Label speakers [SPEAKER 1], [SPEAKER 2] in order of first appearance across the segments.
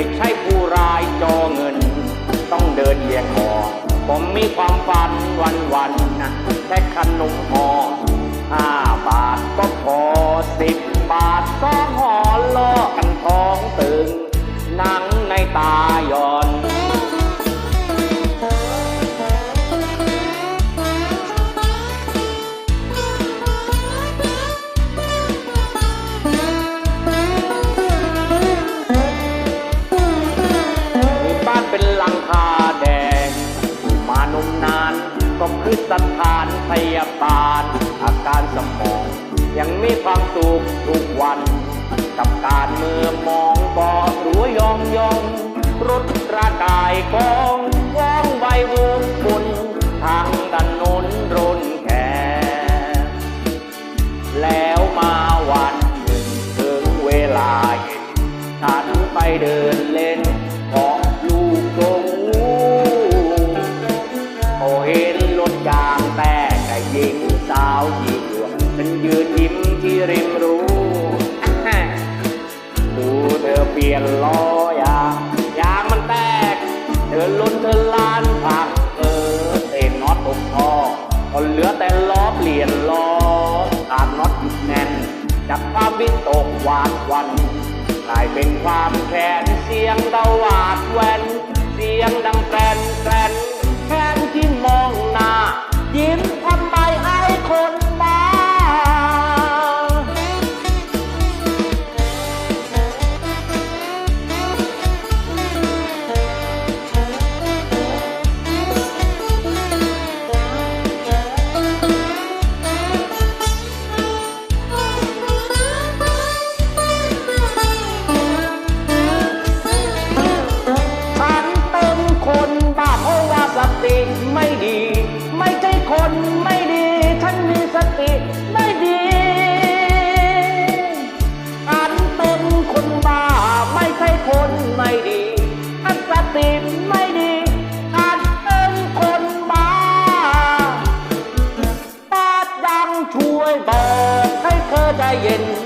[SPEAKER 1] ไม่ใช่ผู้รายจอเงิน ต้องเดินเหยียงคอผมมีความฝันวันวันๆนะแค่ขนมห่อ ก็คือสถานพยาบาล อาการสมอง ยังมีความสุขทุกวัน กับการเมื่อมองก็รัวยองยองรถร่างกายกองว่องไววุบบุญทางถนนนรุนแขนแล้วมาวันหนึ่งถึงเวลาเย็นฉันไปเดินเล่น ลี่ยนล้อยางยางมันแตก เดินลุ้นเธอลานผักเออเอ็นน็อตตกท่อก็เหลือแต่ล้อเปลี่ยนล้อขาดน็อตอีกแน่น จากความวิตกหวาดวันกลายเป็นความแค้นเสียงตะหวาดแวนเสียงดังแกรนแกรน เย็น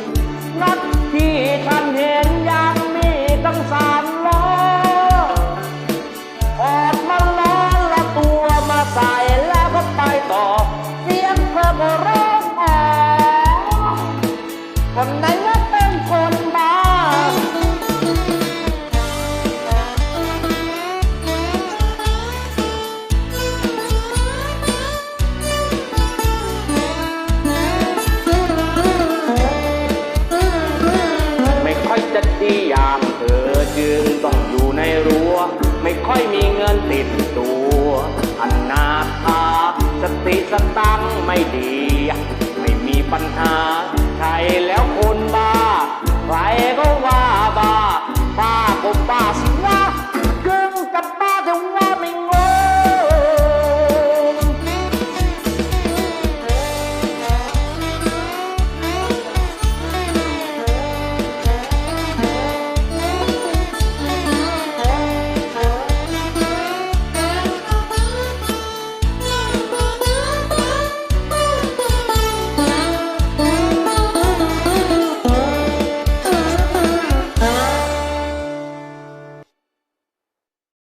[SPEAKER 1] อจึงต้องอยู่ในรั้ว ไม่ค่อยมีเงินติดตัวอันนาคาสติสตังไม่ดี ไม่มีปัญหา ใช่แล้วคนบ้า ใครก็ว่าบ้า บ้าก็บ้าสิ